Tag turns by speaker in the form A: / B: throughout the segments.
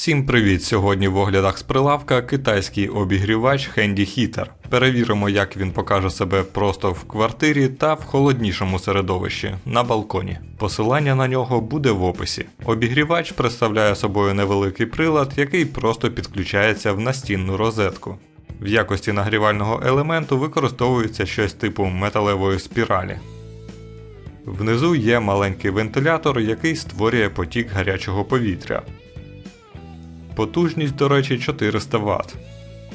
A: Всім привіт! Сьогодні в оглядах з прилавка китайський обігрівач Handy Heater. Перевіримо, як він покаже себе просто в квартирі та в холоднішому середовищі на балконі. Посилання на нього буде в описі. Обігрівач представляє собою невеликий прилад, який просто підключається в настінну розетку. В якості нагрівального елементу використовується щось типу металевої спіралі. Внизу є маленький вентилятор, який створює потік гарячого повітря. Потужність, до речі, 400 Вт.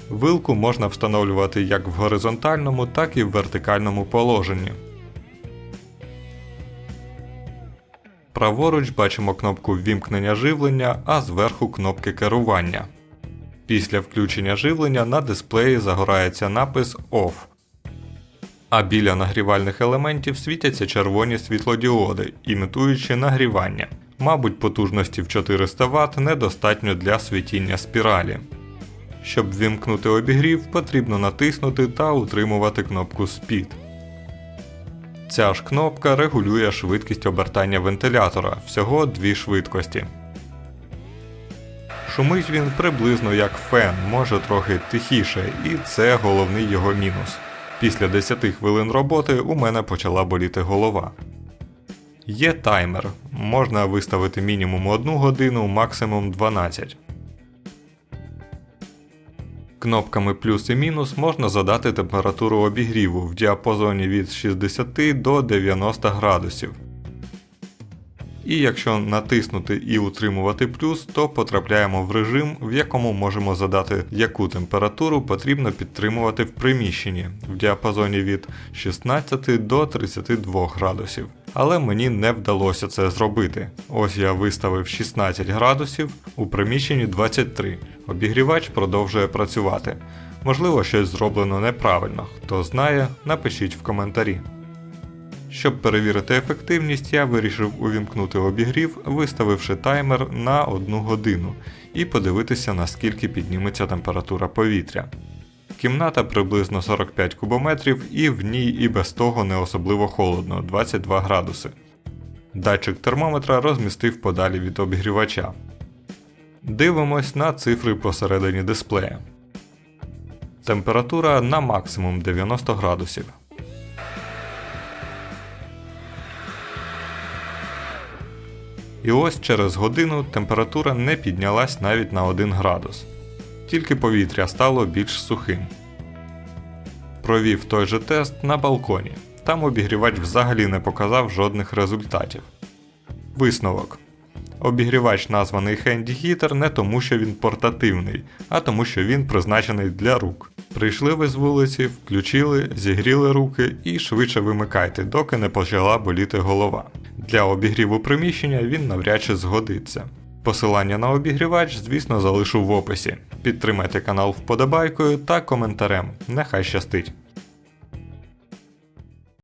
A: Вилку можна встановлювати як в горизонтальному, так і в вертикальному положенні. Праворуч бачимо кнопку ввімкнення живлення, а зверху кнопки керування. Після включення живлення на дисплеї загорається напис OFF. А біля нагрівальних елементів світяться червоні світлодіоди, імітуючи нагрівання. Мабуть, потужності в 400 Вт недостатньо для світіння спіралі. Щоб вімкнути обігрів, потрібно натиснути та утримувати кнопку Speed. Ця ж кнопка регулює швидкість обертання вентилятора, всього дві швидкості. Шумить він приблизно як фен, може трохи тихіше, і це головний його мінус. Після 10 хвилин роботи у мене почала боліти голова. Є таймер, можна виставити мінімум 1 годину, максимум 12. Кнопками плюс і мінус можна задати температуру обігріву в діапазоні від 60 до 90 градусів. І якщо натиснути і утримувати плюс, то потрапляємо в режим, в якому можемо задати, яку температуру потрібно підтримувати в приміщенні в діапазоні від 16 до 32 градусів. Але мені не вдалося це зробити. Ось я виставив 16 градусів, у приміщенні 23. Обігрівач продовжує працювати. Можливо, щось зроблено неправильно. Хто знає, напишіть в коментарі. Щоб перевірити ефективність, я вирішив увімкнути обігрів, виставивши таймер на 1 годину і подивитися, наскільки підніметься температура повітря. Кімната приблизно 45 кубометрів і в ній і без того не особливо холодно 22 градуси. Датчик термометра розмістив подалі від обігрівача. Дивимось на цифри посередині дисплея. Температура на максимум 90 градусів. І ось через годину температура не піднялась навіть на 1 градус, тільки повітря стало більш сухим. Провів той же тест на балконі. Там обігрівач взагалі не показав жодних результатів. Висновок. Обігрівач названий Handy Heater не тому, що він портативний, а тому, що він призначений для рук. Прийшли ви з вулиці, включили, зігріли руки і швидше вимикайте, доки не почала боліти голова. Для обігріву приміщення він навряд чи згодиться. Посилання на обігрівач, звісно, залишу в описі. Підтримайте канал вподобайкою та коментарем. Нехай щастить!